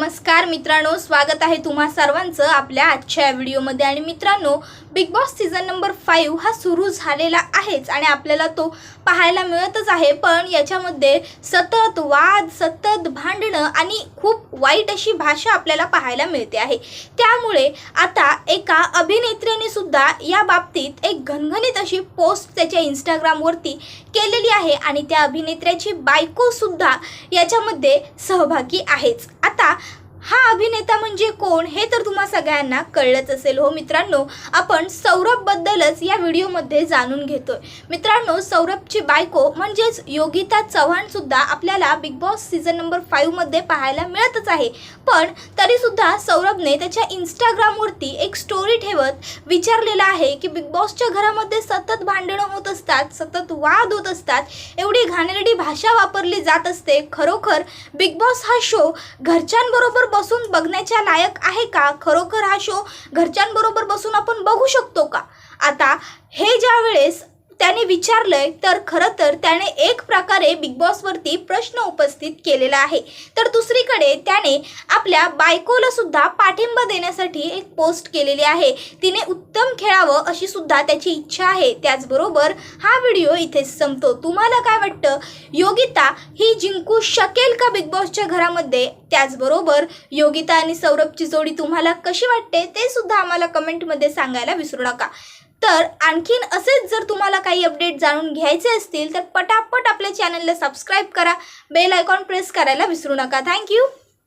नमस्कार मित्रांनो स्वागत आहे तुम्हा सर्वांचं आपल्या आजच्या व्हिडिओमध्ये. आणि मित्रांनो Bigg Boss season number five हा सुरू झालेला आहेच आणि आपल्याला तो पाहायला मिळतच आहे. पण याच्यामध्ये सतत वाद सतत भांडणं आणि खूप वाईट अशी भाषा आपल्याला पाहायला मिळते आहे. त्यामुळे आता एका अभिनेत्रीने सुद्धा या बाबतीत एक घनघणीत अशी पोस्ट त्याच्या इंस्टाग्रामवरती केलेली आहे आणि त्या अभिनेत्र्याची बायको सुद्धा याच्यामध्ये सहभागी आहेच. आता हा अभिनेता म्हणजे कोण हे तर तुम्हा सगळ्यांना कळलंच असेल. हो मित्रांनो आपण सौरभबद्दलच या व्हिडिओमध्ये जाणून घेतोय. मित्रांनो सौरभची बायको म्हणजेच योगिता चव्हाणसुद्धा आपल्याला बिग बॉस सीझन नंबर फाईव्हमध्ये पाहायला मिळतच आहे. पण तरीसुद्धा सौरभने त्याच्या इंस्टाग्रामवरती एक स्टोरी ठेवत विचारलेलं आहे की बिग बॉसच्या घरामध्ये सतत भांडणं होत असतात सतत वाद होत असतात एवढी घाणेरडी भाषा वापरली जात असते. खरोखर बिग बॉस हा शो घरच्यांबरोबर बसून बघण्याच्या लायक आहे का? खरोखर हा शो घरच्यांबरोबर बसून आपण बघू शकतो का? आता हे ज्या वेळेस त्याने विचारलंय तर खरं तर त्याने एक प्रकारे बिग बॉसवरती प्रश्न उपस्थित केलेला आहे. तर दुसरीकडे त्याने आपल्या बायकोला सुद्धा पाठिंबा देण्यासाठी एक पोस्ट केलेली आहे. तिने उत्तम खेळावं अशी सुद्धा त्याची इच्छा आहे. त्याचबरोबर हा व्हिडिओ इथेच संपतो. तुम्हाला काय वाटतं? योगिता ही जिंकू शकेल का बिग बॉसच्या घरामध्ये? त्याचबरोबर योगिता आणि सौरभची जोडी तुम्हाला कशी वाटते? ते सुद्धा आम्हाला कमेंटमध्ये सांगायला विसरू नका. तर आणखीन असेच जर तुम्हाला काही अपडेट जाणून घ्यायचे असतील तर पटापट आपल्या चॅनलला सबस्क्राईब करा. बेल आयकॉन प्रेस करायला विसरू नका. थँक्यू